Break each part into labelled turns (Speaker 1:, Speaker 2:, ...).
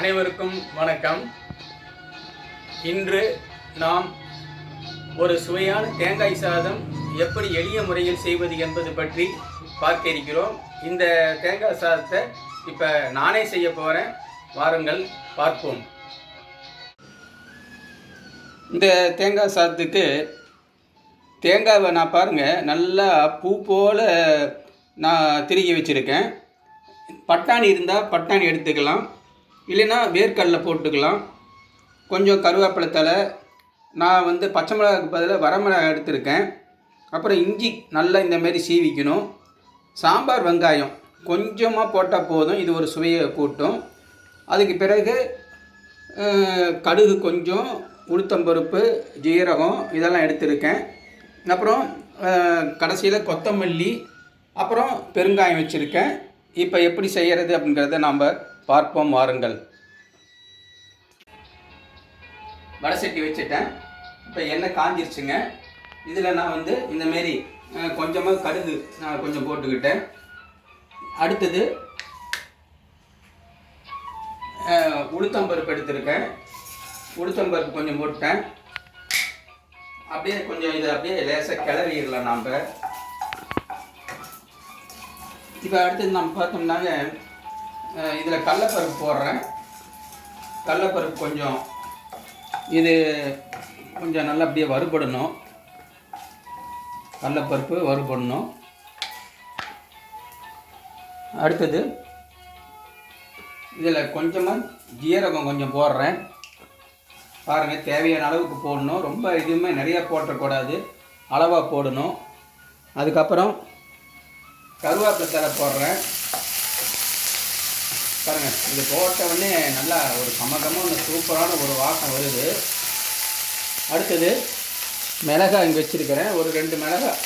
Speaker 1: அனைவருக்கும் வணக்கம். இன்று நாம் ஒரு சுவையான தேங்காய் சாதம் எப்படி எளிய முறையில் செய்வது என்பது பற்றி பார்க்க இருக்கிறோம். இந்த தேங்காய் சாதத்தை இப்போ நானே செய்ய போகிறேன் வாருங்கள் பார்ப்போம். இந்த தேங்காய் சாதத்துக்கு தேங்காவை நான் பாருங்கள் நல்லா பூ போல் நான் திருகி வச்சுருக்கேன். பட்டாணி இருந்தால் பட்டாணி எடுத்துக்கலாம். இல்லைன்னா வேர்க்கடலை போட்டுக்கலாம். கொஞ்சம் கருவேப்பிலை தழை. நான் வந்து பச்சை மிளகாக்கு பதிலாக வரமிளகாய் எடுத்திருக்கேன். அப்புறம் இஞ்சி நல்லா இந்தமாரி சீவிக்கணும். சாம்பார் வெங்காயம் கொஞ்சமாக போட்டால் போதும். இது ஒரு சுவையை கூட்டும். அதுக்கு பிறகு கடுகு கொஞ்சம் உளுத்தம்பருப்பு ஜீரகம் இதெல்லாம் எடுத்திருக்கேன். அப்புறம் கடைசியில் கொத்தமல்லி அப்புறம் பெருங்காயம் வச்சுருக்கேன். இப்போ எப்படி செய்கிறது அப்படிங்கிறத நாம் பார்ப்போம் வாருங்கள். வடசட்டி வச்சுட்டேன். இப்போ எண்ணெய் காஞ்சிருச்சுங்க. இதில் நான் வந்து இந்த மாரி கொஞ்சமாக கடுகு நான் கொஞ்சம் போட்டுக்கிட்டேன். அடுத்தது உளுத்தம்பருப்பு எடுத்திருக்கேன். உளுத்தம்பருப்பு கொஞ்சம் போட்டேன் அப்படியே கொஞ்சம் இதை அப்படியே லேசாக கிளறிடலாம் நாம். இப்போ அடுத்தது நம்ம பார்த்தோம்னாங்க இதில் கடலப்பருப்பு போடுறேன். கடலப்பருப்பு கொஞ்சம் இது கொஞ்சம் நல்லா அப்படியே வறுபடணும். கடலப்பருப்பு வறுபடணும். அடுத்தது இதில் கொஞ்சமாக ஜீரகம் கொஞ்சம் போடுறேன். பாருங்கள் தேவையான அளவுக்கு போடணும். ரொம்ப இதுவுமே நிறையா போட்டக்கூடாது. அளவாக போடணும். அதுக்கப்புறம் கருவேப்பிலை தலை போடுறேன். பாருங்கள் இது போட்ட உடனே நல்லா ஒரு கமகமான சூப்பரான ஒரு வாசம் வருது. அடுத்தது மிளகாய் இங்கே வச்சுருக்கிறேன். ஒரு ரெண்டு மிளகாய்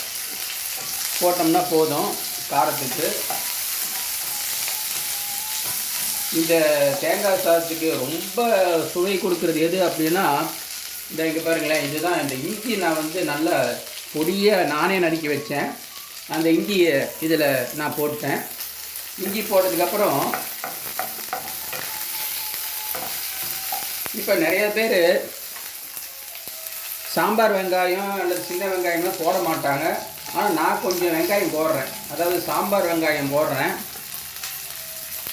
Speaker 1: போட்டோம்னா போதும் காரத்துக்கு. இந்த தேங்காய் சாதத்துக்கு ரொம்ப சுவை கொடுக்குறது எது அப்படின்னா இந்த இங்கே பாருங்களேன் இதுதான் இந்த இஞ்சி நான் வந்து நல்லா பொடியாக நானே நறுக்கி வச்சேன். அந்த இஞ்சியை இதில் நான் போட்டேன். இஞ்சி போட்டதுக்கப்புறம் இப்போ நிறைய பேர் சாம்பார் வெங்காயம் அல்லது சின்ன வெங்காயம்லாம் போட மாட்டாங்க. ஆனால் நான் கொஞ்சம் வெங்காயம் போடுறேன். அதாவது சாம்பார் வெங்காயம் போடுறேன்.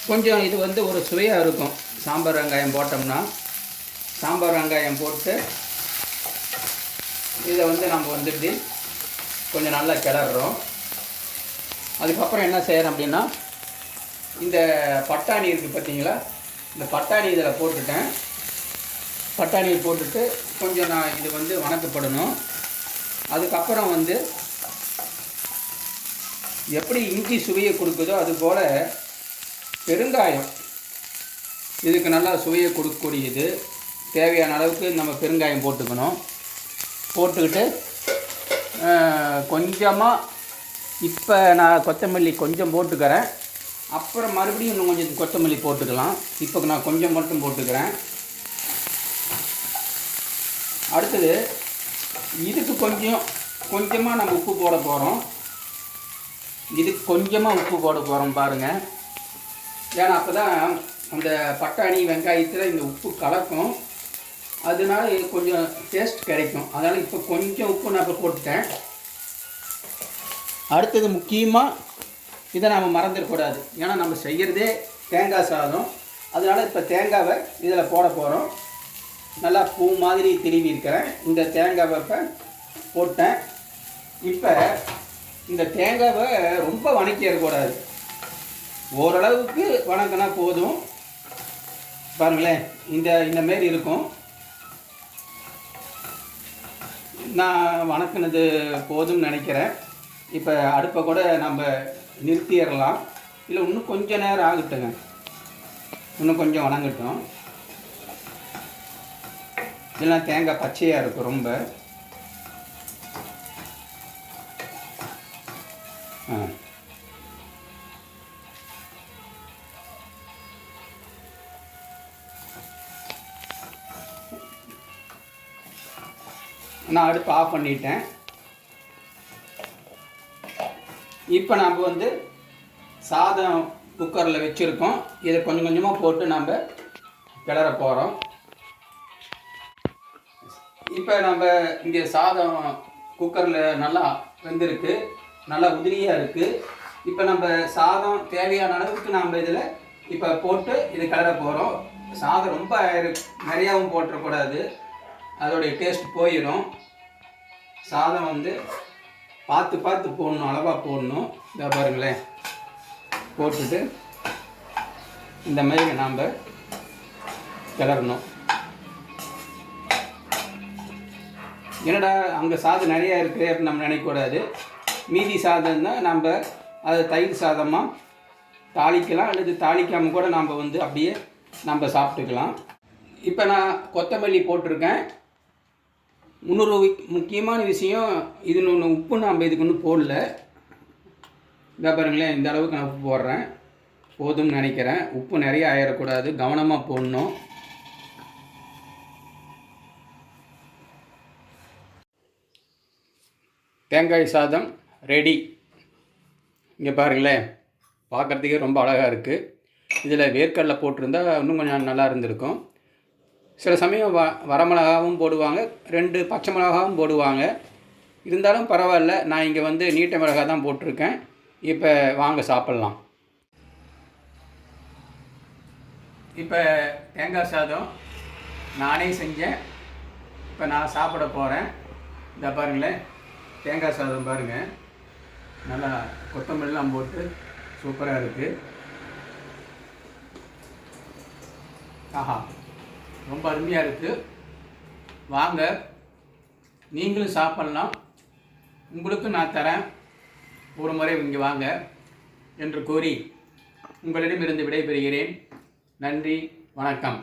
Speaker 1: கொஞ்சம் இது வந்து ஒரு சுவையாக இருக்கும். சாம்பார் வெங்காயம் போட்டோம்னா. சாம்பார் வெங்காயம் போட்டு இதை வந்து நம்ம வந்துட்டு கொஞ்சம் நல்லா கிளறுறோம். அதுக்கப்புறம் என்ன செய்கிறோம் அப்படின்னா இந்த பட்டாணி இருக்குது பார்த்தீங்களா? இந்த பட்டாணி இதில் போட்டுட்டேன். பட்டாணியை போட்டுட்டு கொஞ்சம் நான் இது வந்து வணக்கப்படணும். அதுக்கப்புறம் வந்து எப்படி இஞ்சி சுவையை கொடுக்குதோ அதுபோல் பெருங்காயம். இதுக்கு நல்லா சுவையை கொடுக்கக்கூடியது. தேவையான அளவுக்கு நம்ம பெருங்காயம் போட்டுக்கணும். போட்டுக்கிட்டு கொஞ்சமாக இப்போ நான் கொத்தமல்லி கொஞ்சம் போட்டுக்கிறேன். அப்புறம் மறுபடியும் இன்னும் கொஞ்சம் கொத்தமல்லி போட்டுக்கலாம். இப்போ நான் கொஞ்சம் மட்டும் போட்டுக்கிறேன். அடுத்தது இதுக்கு கொஞ்சம் கொஞ்சமாக நம்ம உப்பு போட போகிறோம் இதுக்கு கொஞ்சமாக உப்பு போட போகிறோம் பாருங்கள் ஏன்னா அப்போ தான் அந்த பட்டாணி வெங்காயத்தில் இந்த உப்பு கலக்கும். அதனால இது கொஞ்சம் டேஸ்ட் கிடைக்கும். அதனால் இப்போ கொஞ்சம் உப்பு நான் இப்போ போட்டுட்டேன். அடுத்தது முக்கியமாக இதை நாம் மறந்துடக்கூடாது ஏன்னா நம்ம செய்கிறதே தேங்காய் சாதம். அதனால் இப்போ தேங்காவை இதில் போட போகிறோம் நல்லா பூ மாதிரி திருவி இருக்கிறேன். இந்த தேங்காவை இப்போ போட்டேன். இப்போ இந்த தேங்காவை ரொம்ப வணக்கிடக்கூடாது ஓரளவுக்கு வணக்கினா போதும். பாருங்களேன் இந்த இந்த மாரி இருக்கும். நான் வணக்கினது போதும்னு நினைக்கிறேன். இப்போ அடுப்பை கூட நம்ம நிறுத்திடலாம். இல்லை இன்னும் கொஞ்சம் நேரம் ஆகட்டுங்க. இன்னும் கொஞ்சம் வணங்கட்டும். இதெல்லாம் தேங்காய் பச்சையாக இருக்கும் ரொம்ப. ஆ. நான் அடுப்பு ஆஃப் பண்ணிட்டேன். இப்போ நம்ம வந்து சாதம் குக்கரில் வச்சுருக்கோம். இதை கொஞ்சம் கொஞ்சமாக போட்டு நம்ம கிளற போகிறோம் இப்போ நம்ம இங்கே சாதம் குக்கரில் நல்லா வெந்திருக்கு நல்லா உதிரியாக இருக்குது இப்போ நம்ம சாதம் தேவையான அளவுக்கு நம்ம இதில் இப்போ போட்டு இது கலர போகிறோம் சாதம் ரொம்ப நிறையாவும் போட்டுறக்கூடாது. அதோடைய டேஸ்ட் போயிடும். சாதம் வந்து பார்த்து பார்த்து போடணும் அளவாக போடணும். இதை பாருங்களேன். போட்டுட்டு இந்த மாதிரி நாம் கிளறணும். என்னடா அங்கே சாதம் நிறையா இருக்குது அப்படின்னு நம்ம நினைக்கக்கூடாது மீதி சாதம்னா நம்ம அதை தயிர் சாதமாக தாளிக்கலாம் அல்லது தாளிக்காமல் கூட நாம் வந்து அப்படியே நம்ம சாப்பிட்டுக்கலாம். இப்போ நான் கொத்தமல்லி போட்டிருக்கேன். இன்னொரு முக்கியமான விஷயம் இது ஒன்று உப்பு நாம் இதுக்கு ஒன்றும் போடல. இதை பாருங்களேன் இந்த அளவுக்கு நான் உப்பு போடுறேன். போதும்னு நினைக்கிறேன். உப்பு நிறைய ஆயிடக்கூடாது. கவனமாக போடணும். தேங்காய் சாதம் ரெடி இங்கே பாருங்களேன். பார்க்குறதுக்கே ரொம்ப அழகாக இருக்குது இதில் வேர்க்கடலை போட்டிருந்தா இன்னும் கொஞ்சம் நல்லா இருந்திருக்கும். சில சமயம் வ வரமிளகாவும் போடுவாங்க. ரெண்டு பச்சை மிளகாவும் போடுவாங்க. இருந்தாலும் பரவாயில்ல. நான் இங்கே வந்து நீட்ட மிளகா தான் போட்டிருக்கேன். இப்போ வாங்க சாப்பிட்லாம். இப்போ தேங்காய் சாதம் நானே செஞ்சேன். இப்போ நான் சாப்பிட போகிறேன் இந்த பாருங்களேன். தேங்காய் சாதம் பாருங்கள் நல்லா கொத்தமல்லாம் போட்டு சூப்பராக இருக்குது ஆஹா ரொம்ப அருமையாக இருக்குது வாங்க நீங்களும் சாப்பிட்லாம். உங்களுக்கும் நான் தரேன். ஒரு முறை இங்கே வாங்க என்று கூறி உங்களிடமிருந்து விடைபெறுகிறேன். நன்றி வணக்கம்.